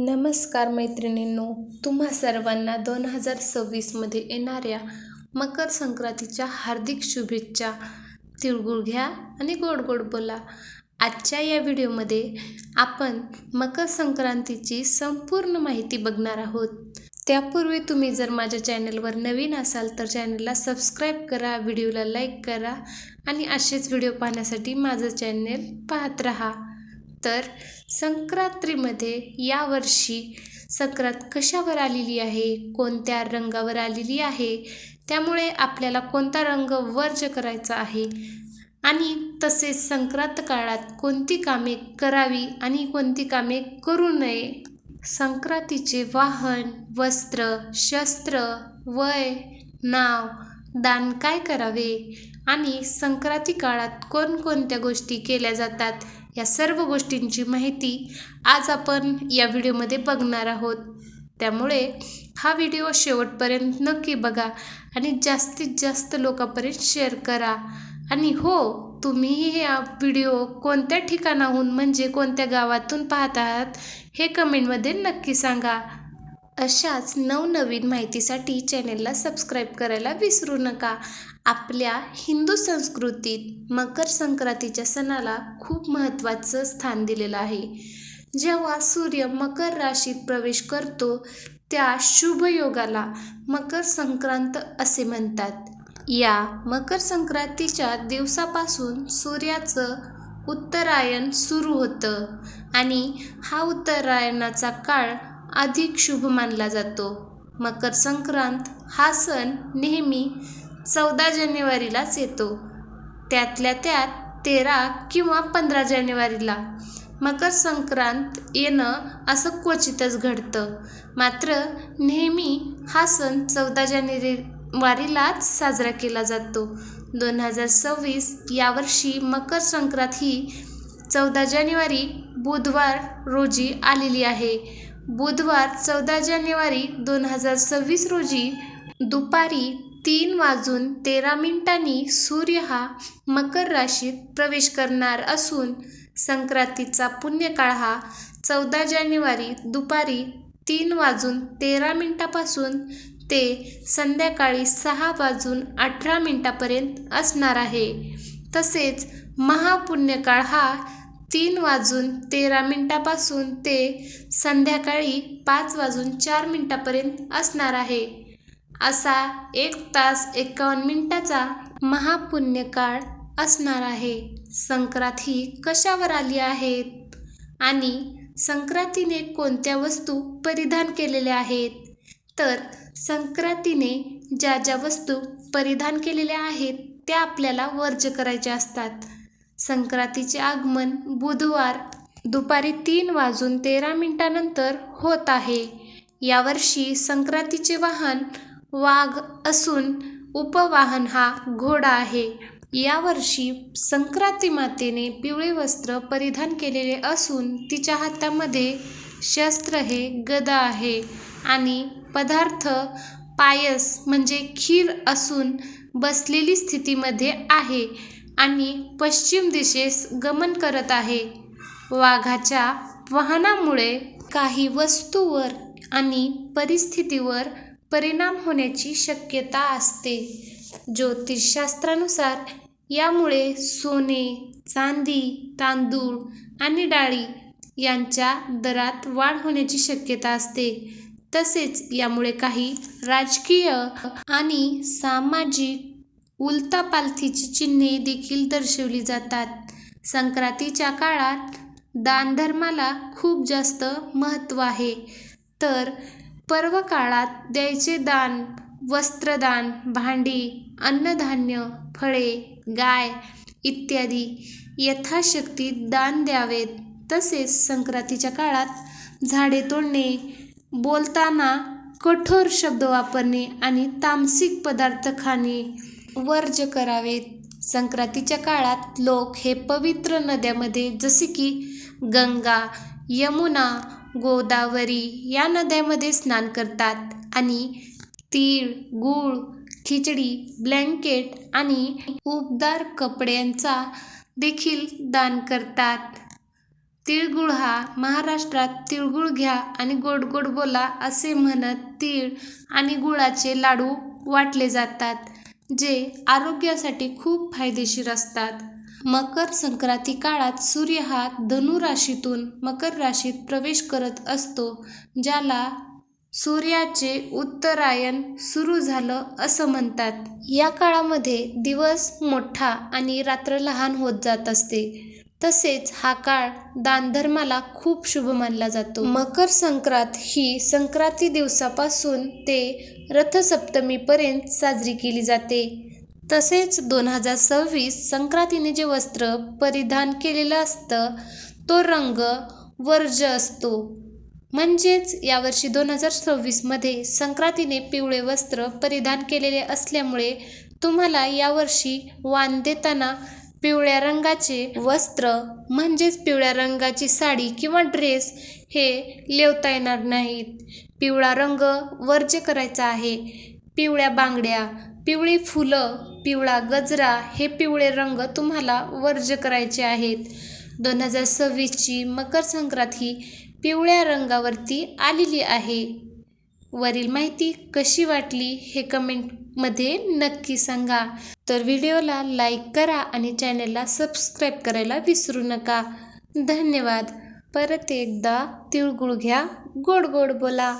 नमस्कार मैत्रिणींनो तुम्हा सर्वांना दोन हजार सव्वीसमध्ये येणाऱ्या मकर संक्रांतीच्या हार्दिक शुभेच्छा. तिळगुळ घ्या आणि गोड गोड बोला. आजच्या या व्हिडिओमध्ये आपण मकर संक्रांतीची संपूर्ण माहिती बघणार आहोत. त्यापूर्वी तुम्ही जर माझ्या चॅनलवर नवीन असाल तर चॅनलला सबस्क्राईब करा व्हिडिओला लाईक करा आणि असेच व्हिडिओ पाहण्यासाठी माझं चॅनेल पाहत राहा. तर संक्रांतीमध्ये यावर्षी संक्रांत कशावर आलेली आहे? कोणत्या रंगावर आलेली आहे? त्यामुळे आपल्याला कोणता रंग वर्ज करायचा आहे? आणि तसेच संक्रांत काळात कोणती कामे करावी आणि कोणती कामे करू नये? संक्रांतीचे वाहन वस्त्र शस्त्र वय नाव दान काय करावे? आणि संक्रांती काळात कोणकोणत्या गोष्टी केल्या जातात? या सर्व गोष्टींची माहिती आज आपण या व्हिडिओमध्ये बघणार आहोत. त्यामुळे हा व्हिडिओ शेवटपर्यंत नक्की बघा आणि जास्तीत जास्त लोकांपर्यंत शेअर करा. आणि हो तुम्ही हा व्हिडिओ कोणत्या ठिकाणाहून म्हणजे कोणत्या गावातून पाहत आहात हे कमेंटमध्ये नक्की सांगा. अशाच नवनवीन माहितीसाठी चॅनेलला सबस्क्राईब करायला विसरू नका. आपल्या हिंदू संस्कृतीत मकर संक्रांतीच्या सणाला खूप महत्त्वाचं स्थान दिलेलं आहे. जेव्हा सूर्य मकर राशीत प्रवेश करतो त्या शुभ योगाला मकर संक्रांत असे म्हणतात. या मकर संक्रांतीच्या दिवसापासून सूर्याचं उत्तरायण सुरू होतं आणि हा उत्तरायणाचा काळ अधिक शुभ मानला जातो. मकर संक्रांत हा सण नेहमी चौदा जानेवारीलाच येतो. त्यातल्या त्यात तेरा किंवा पंधरा जानेवारीला मकर संक्रांत येणं असं क्वचितच घडतं. मात्र नेहमी हा सण चौदा जानेवारीलाच साजरा केला जातो. दोन हजार सव्वीस यावर्षी मकर संक्रांत ही चौदा जानेवारी बुधवार रोजी आलेली आहे. बुधवार चौदा जानेवारी दोन हजार सव्वीस रोजी दुपारी तीन वाजून तेरा मिनिटांनी सूर्य हा मकर राशीत प्रवेश करणार असून संक्रांतीचा पुण्यकाळ हा चौदा जानेवारी दुपारी तीन वाजून तेरा मिनिटापासून ते संध्याकाळी सहा वाजून अठरा मिनिटापर्यंत असणार आहे. तसेच महापुण्यकाळ हा तीन वाजून तेरा मिनटापासून ते संध्याकाळी पाच वाजून चार मिनटापर्यंत असणार आहे. असा एक तास एकावन्न मिनटाचा महापुण्यकाळ असणार आहे. संक्रांत ही कशावर आली आहेत आणि संक्रांतीने कोणत्या वस्तू परिधान केलेल्या आहेत? तर संक्रांतीने ज्या ज्या वस्तू परिधान केलेल्या आहेत त्या आपल्याला वर्ज करायच्या असतात. संक्रांतीचे आगमन बुधवार दुपारी तीन वाजून तेरा मिनिटानंतर होत आहे. यावर्षी संक्रांतीचे वाहन वाघ असून उपवाहन हा घोडा आहे. यावर्षी संक्रांती मातेने पिवळे वस्त्र परिधान केलेले असून तिच्या हातामध्ये शस्त्र हे गदा आहे आणि पदार्थ पायस म्हणजे खीर असून बसलेली स्थितीमध्ये आहे. आणि पश्चिम दिशेस गमन करत आहे. वाघाच्या वाहनामुळे काही वस्तूवर आणि परिस्थितीवर परिणाम होण्याची शक्यता असते. ज्योतिषशास्त्रानुसार यामुळे सोने चांदी तांदूळ आणि डाळी यांच्या दरात वाढ होण्याची शक्यता असते. तसेच यामुळे काही राजकीय आणि सामाजिक उलथापालथीची चिन्हे देखील दर्शवली जातात. संक्रांतीच्या काळात दानधर्माला खूप जास्त महत्त्व आहे. तर पर्व काळात द्यायचे दान वस्त्रदान भांडी अन्नधान्य फळे गाय इत्यादी यथाशक्ती दान द्यावेत. तसेच संक्रांतीच्या काळात झाडे तोडणे बोलताना कठोर शब्द वापरणे आणि तामसिक पदार्थ खाणे वर्ज करावेत संक्रांतीच्या काळात लोक हे पवित्र नद्यामध्ये जसे की गंगा यमुना गोदावरी या नद्यामध्ये स्नान करतात. आणि तीळ गूळ खिचडी ब्लँकेट आणि उबदार कपड्यांचा देखील दान करतात. तिळगुळ हा महाराष्ट्रात तिळगुळ घ्या आणि गोड गोड बोला असे म्हणत तीळ आणि गुळाचे लाडू वाटले जातात. जे आरोग्यासाठी खूप फायदेशीर असतात. मकर संक्रांती काळात सूर्य हा धनु राशीतून मकर राशीत प्रवेश करत असतो ज्याला सूर्याचे उत्तरायण सुरू झालं असं म्हणतात. या काळामध्ये दिवस मोठा आणि रात्र लहान होत जात असते. तसेच हा काळ दानधर्माला खूप शुभ मानला जातो. मकर संक्रांत ही संक्रांती दिवसापासून ते रथसप्तमीपर्यंत साजरी केली जाते. तसेच दोन हजार सव्वीस संक्रांतीने जे वस्त्र परिधान केलेलं असतं तो रंग वर्ज असतो. म्हणजेच यावर्षी दोन हजार सव्वीसमध्ये संक्रांतीने पिवळे वस्त्र परिधान केलेले असल्यामुळे तुम्हाला यावर्षी वाण देताना पिवळ्या रंगाचे वस्त्र म्हणजेच पिवळ्या रंगाची साडी किंवा ड्रेस हे लेवता येणार नाहीत. पिवळा रंग वर्ज्य करायचा आहे. पिवळ्या बांगड्या पिवळी फुलं पिवळा गजरा हे पिवळे रंग तुम्हाला वर्ज्य करायचे आहेत. दोन हजार सव्वीसची मकर संक्रांत ही पिवळ्या रंगावरती आलेली आहे. वरील माहिती कशी वाटली हे कमेंटमध्ये नक्की सांगा. तर व्हिडिओला लाईक करा आणि चॅनलला सबस्क्राईब करायला विसरू नका. धन्यवाद. परत एकदा तिळगुळ घ्या. गोड गोड बोला.